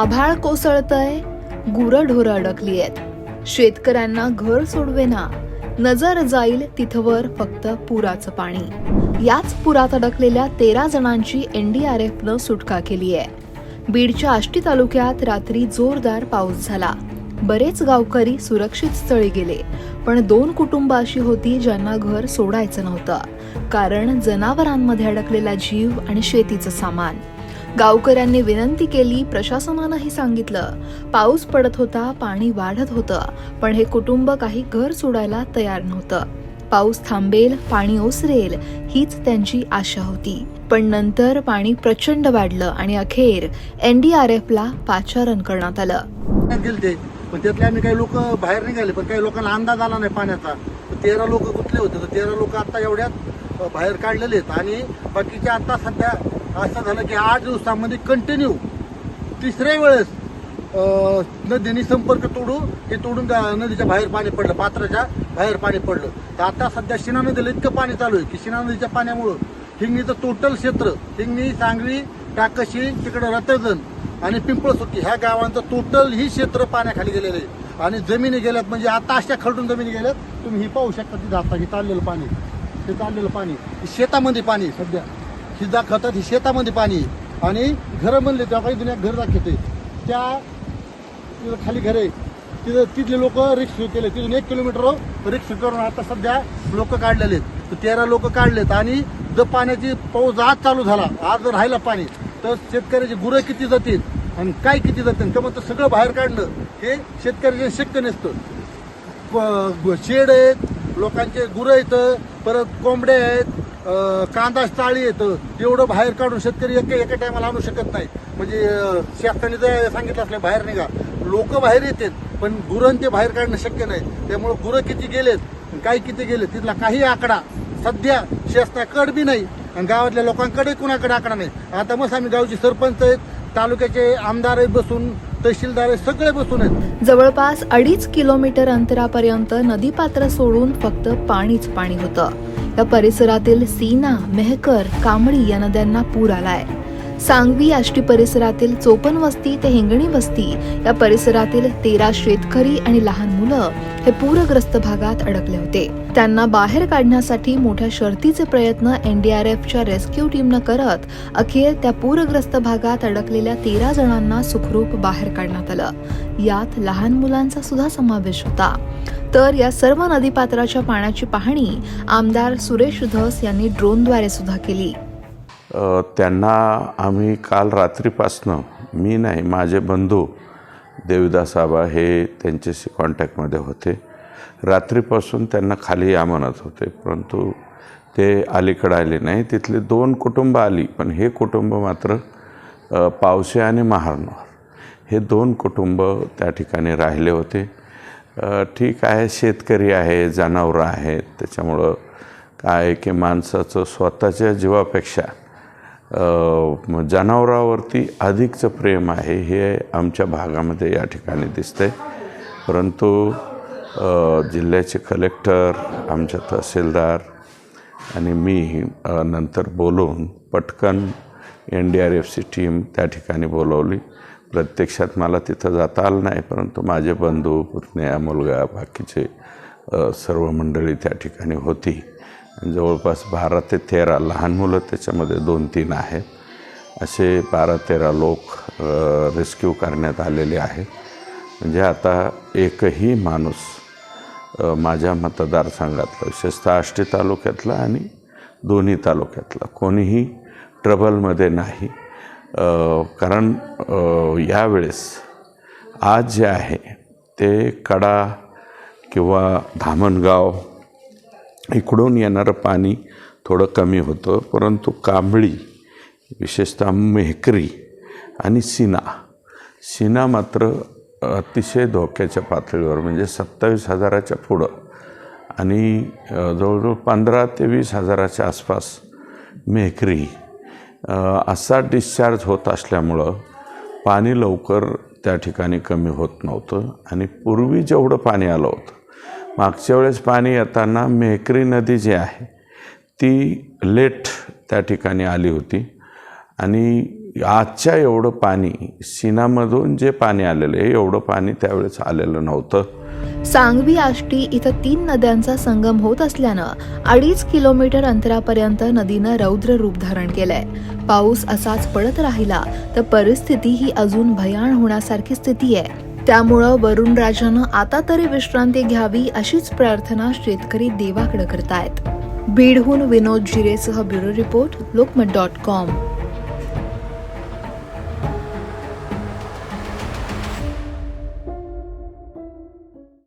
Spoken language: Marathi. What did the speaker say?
आभाळ कोसळतय गुरढोरं अडकली आहेत. शेतकऱ्यांना घर सोडवेना नजर जाईल तिथवर फक्त पुराचं पाणी. याच पुरात अडकलेल्या तेरा जणांची एनडीआरएफनं सुटका केली आहे. बीडच्या आष्टी तालुक्यात रात्री जोरदार पाऊस झाला. बरेच गावकरी सुरक्षित स्थळी गेले पण दोन कुटुंब अशी होती ज्यांना घर सोडायचं नव्हतं. कारण जनावरांमध्ये अडकलेला जीव आणि शेतीचं सामान. गावकऱ्यांनी विनंती केली प्रशासनानंही सांगितलं. पाऊस पडत होता पाणी वाढत होतं पण हे कुटुंब काही घर सोडायला तयार नव्हतं. पाऊस थांबेल पाणी ओसरेल हीच त्यांची आशा होती. पण नंतर पाणी प्रचंड वाढलं आणि अखेर एनडीआरएफला पाचारण करण्यात आलं. गेलते. पण त्यातले आम्ही काही लोक बाहेर निघाले पण काही लोकांना अंदाज आला नाही पाण्याचा. तेरा लोक कुठले होते तर तेरा लोक आता एवढ्यात बाहेर काढलेले आहेत. आणि बाकीचे आता सध्या असं झालं की आठ दिवसामध्ये कंटिन्यू तिसऱ्या वेळेस नदीने संपर्क तोडू हे तोडून नदीच्या बाहेर पाणी पडलं पात्राच्या बाहेर पाणी पडलं. तर आता सध्या शिना नदीला इतकं पाणी चालू आहे की शिना नदीच्या पाण्यामुळं हिंगणीचं टोटल क्षेत्र हिंगणी सांगवी टाकशी तिकडं रतजन आणि पिंपळसुकी ह्या गावांचं टोटल ही क्षेत्र पाण्याखाली गेलेलं आहे. आणि जमिनी गेल्यात म्हणजे आता अशा खरडून जमिनी गेल्यात तुम्ही ही पाहू शकता तिथं आता ही चाललेलं पाणी. हे चाललेलं पाणी. हे शेतामध्ये पाणी आहे सध्या. ही दाखवतात ही शेतामध्ये पाणी आहे. आणि घरं बनले तेव्हा काही जुन्या घर दाखवते त्या तिथं खाली घरे तिथं तिथले लोक रिक्स केले. तिथून एक किलोमीटर रिक्स करून आता सध्या लोक काढलेले आहेत. तर तेरा लोक काढलेत आणि जर पाण्याची पाऊस आज चालू झाला आज जर राहिला पाणी तर शेतकऱ्याची गुरं किती जातील आणि काय किती जातील त्यामुळे तर सगळं बाहेर काढणं हे शेतकऱ्याचे शक्य नसतं. प- शेड आहेत लोकांचे गुरं आहेत परत कोंबड्या आहेत कांदा चाळी येतं तेवढं बाहेर काढून शेतकरी एका एका टायमाला आणू शकत नाही. म्हणजे अं, शासनाने जर सांगितलं असलं बाहेर निघा. लोक बाहेर येतात पण गुरं ते बाहेर काढणं शक्य नाही. त्यामुळे गुरं किती गेलेत काय किती गेले तिथला काही आकडा सध्या शासनाकडे बी नाही आणि गावातल्या लोकांकडे कुणाकडे आकडा नाही. आता मग आम्ही गावचे सरपंच आहेत तालुक्याचे आमदार आहेत बसून तहसीलदार सगळे बसून आहेत. जवळपास अडीच किलोमीटर अंतरापर्यंत नदीपात्र सोडून फक्त पाणीच पाणी होतं. या परिसरातील सीना मेहकर कांबळी या नद्यांना पूर आलाय. सांगवी आष्टी परिसरातील चोपन वस्ती ते हिंगणी वस्ती या परिसरातील तेरा शेतकरी आणि लहान मुलं हे पूरग्रस्त भागात अडकले होते. त्यांना बाहेर काढण्यासाठी मोठ्या शर्तीचे प्रयत्न एनडीआरएफच्या रेस्क्यू टीमनं करत अखेर त्या पूरग्रस्त भागात अडकलेल्या तेरा जणांना सुखरूप बाहेर काढण्यात आलं. यात लहान मुलांचा सुद्धा समावेश होता. तर या सर्व नदीपात्राच्या पाण्याची पाहणी आमदार सुरेश धस यांनी ड्रोनद्वारे सुद्धा केली. त्यांना आम्ही काल रात्रीपासनं मी नाही माझे बंधू देविदास आबा हे त्यांच्याशी कॉन्टॅक्टमध्ये होते. रात्रीपासून त्यांना खाली या म्हणत होते परंतु ते अलीकडं आले नाही. तिथले दोन कुटुंब आली पण हे कुटुंब मात्र पावसे आणि महारनोर हे दोन कुटुंब त्या ठिकाणी राहिले होते. ठीक आहे शेतकरी आहे जनावरं आहेत त्याच्यामुळं काय आहे की माणसाचं स्वतःच्या जीवापेक्षा जनावरावरती अधिकचं प्रेम आहे हे आमच्या भागामध्ये या ठिकाणी दिसतंय. परंतु जिल्ह्याचे कलेक्टर आमच्या तहसीलदार आणि मी नंतर बोलून पटकन एन डी आर एफची टीम त्या ठिकाणी बोलवली. प्रत्यक्षात मला तिथं जाता आलं नाही परंतु माझे बंधू पुतण्या मुलगा बाकीचे सर्व मंडळी त्या ठिकाणी होती. जवळपास बारा ते तेरा लहान मुलं त्याच्यामध्ये दोन तीन आहेत. असे बारा तेरा लोक रेस्क्यू करण्यात आलेले आहेत. म्हणजे आता एकही माणूस माझ्या मतदारसंघातलं विशेषतः आष्टी तालुक्यातला आणि दोन्ही तालुक्यातला कोणीही ट्रबलमध्ये नाही. कारण यावेळेस आज जे आहे ते कडा किंवा धामणगाव इकडून येणारं पाणी थोडं कमी होतं परंतु कांबळी विशेषतः मेहकरी आणि सिना. सिना मात्र अतिशय धोक्याच्या पातळीवर म्हणजे सत्तावीस हजाराच्या पुढं. आणि जवळजवळ पंधरा ते वीस हजाराच्या आसपास मेहकरी. असा डिस्चार्ज होत असल्यामुळं पाणी लवकर त्या ठिकाणी कमी होत नव्हतं आणि पूर्वी जेवढं पाणी आलं होतं मागच्या वेळेस पाणी येताना मेहकरी नदी जी आहे ती लेट त्या ठिकाणी आली होती. आणि आजच्या एवढं पाणी सिनामधून जे पाणी आलेलं आहे एवढं पाणी त्यावेळेस आलेलं नव्हतं. सांगवी आष्टी इथं तीन नद्यांचा संगम होत असल्यानं अडीच किलोमीटर अंतरापर्यंत नदीनं रौद्र रूप धारण केलंय. पाऊस असाच पडत राहिला तर परिस्थिती ही अजून भयाण होण्यासारखी स्थिती आहे. त्यामुळं वरुण राजानं आता तरी विश्रांती घ्यावी अशीच प्रार्थना शेतकरी देवाकडे करतायत. बीडहून Vinod जिरेसह bureau report Lokmat dot com.